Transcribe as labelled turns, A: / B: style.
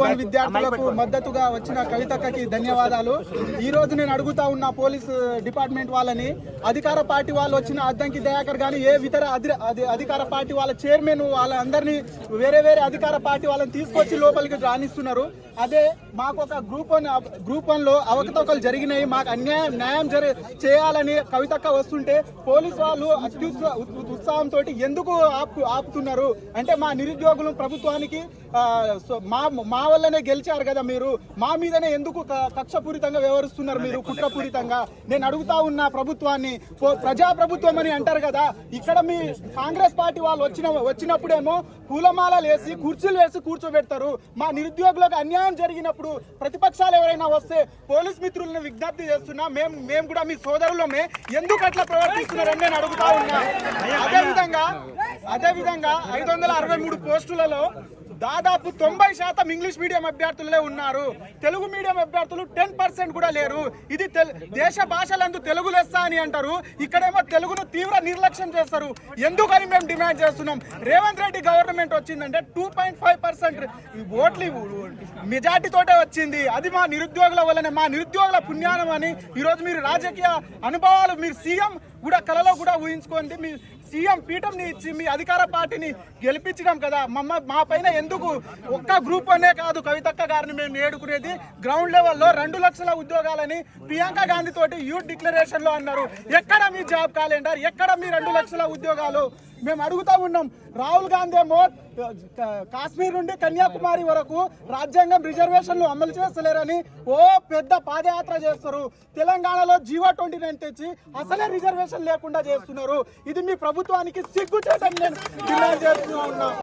A: One విద్యార్థులకు మద్దతుగా వచ్చిన కవితక్కకి ధన్యవాదాలు. ఈ రోజు నేను అడుగుతా ఉన్న పోలీస్ డిపార్ట్మెంట్ వాళ్ళని అధికార పార్టీ వాళ్ళు వచ్చిన అద్దంకి దయాకర్ గాని ఏ ఇతర అధి- అధి- అధికార పార్టీ వాళ్ళ చైర్మన్ వాళ్ళందరినీ వేరే వేరే అధికార పార్టీ వాళ్ళని తీసుకొచ్చి లోపలికి రాణిస్తున్నారు. అదే మాకు ఒక గ్రూప్ వన్ గ్రూప్ వన్లో అవకతవకలు జరిగినాయి. మాకు అన్యాయం న్యాయం జరి చేయాలని కవితక్క వస్తుంటే పోలీస్ వాళ్ళు అత్యుత్స ఉత్సాహంతో ఎందుకు ఆపు ఆపుతున్నారు? అంటే మా నిరుద్యోగులు ప్రభుత్వానికి మా మా వల్లనే గెలిచారు కదా మీరు. మా మీదనే ఎందుకు కక్షపూరితంగా వ్యవహరిస్తున్నారు మీరు? కుట్రపూరితంగా. నేను అడుగుతా ఉన్న ప్రభుత్వాన్ని. పో- ప్రజా ప్రభుత్వం అని అంటారు కదా. ఇక్కడ మీ కాంగ్రెస్ పార్టీ వాళ్ళు వచ్చిన వచ్చినప్పుడేమో పూలమాలలు వేసి కుర్చీలు వేసి కూర్చోబెడతారు. మా నిరుద్యోగులకు అన్యాయం జరిగినప్పుడు ప్రతిపక్షాలు ఎవరైనా వస్తే పోలీస్ మిత్రులను విజ్ఞప్తి చేస్తున్నా. మేము మేము కూడా మీ సోదరులమే. ఎందుకు అట్లా ప్రవర్తిస్తున్నారని నేను అడుగుతా ఉన్నా. అదే విధంగా అదే విధంగా ఐదు వందల అరవై మూడు పోస్టులలో దాదాపు తొంభై శాతం ఇంగ్లీష్ మీడియం అభ్యర్థులే ఉన్నారు. తెలుగు మీడియం అభ్యర్థులు టెన్ పర్సెంట్ కూడా లేరు. ఇది దేశ భాషలందు తెలుగు లెస్స అని అంటారు. ఇక్కడేమో తెలుగును తీవ్ర నిర్లక్ష్యం చేస్తారు. ఎందుకని మేము డిమాండ్ చేస్తున్నాం? రేవంత్ రెడ్డి గవర్నమెంట్ వచ్చిందంటే టూ పాయింట్ ఫైవ్ పర్సెంట్ ఓట్లు మెజార్టీ తోటే వచ్చింది. అది మా నిరుద్యోగుల వల్లనే మా నిరుద్యోగుల పుణ్యానం అని ఈరోజు మీరు రాజకీయ అనుభవాలు మీరు సీఎం కూడా కలలో కూడా ఊహించుకోండి. మీ సీఎం పీఠంని ఇచ్చి మీ అధికార పార్టీని గెలిపించడం కదా. మమ్మ మా పైన ఎందుకు ఒక్క గ్రూప్ అనే కాదు కవితక్క గారిని మేము నేడుకునేది గ్రౌండ్ లెవెల్లో రెండు లక్షల ఉద్యోగాలని ప్రియాంక గాంధీ తోటి యూత్ డిక్లరేషన్లో అన్నారు. అన్నారు ఎక్కడ మీ జాబ్ క్యాలెండర్? ఎక్కడ మీ రెండు లక్షల ఉద్యోగాలు? మేము అడుగుతా ఉన్నాం. రాహుల్ గాంధీ ఏమో కాశ్మీర్ నుండి కన్యాకుమారి వరకు రాజ్యాంగం రిజర్వేషన్లు అమలు చేస్తలేరని ఓ పెద్ద పాదయాత్ర చేస్తారు. తెలంగాణలో జీవో ట్వంటీ నైన్ తెచ్చి అసలే రిజర్వేషన్ లేకుండా చేస్తున్నారు. ఇది మీ ప్రభుత్వానికి సిగ్గు చేతని నేను డిమాండ్ చేస్తూ ఉన్నా.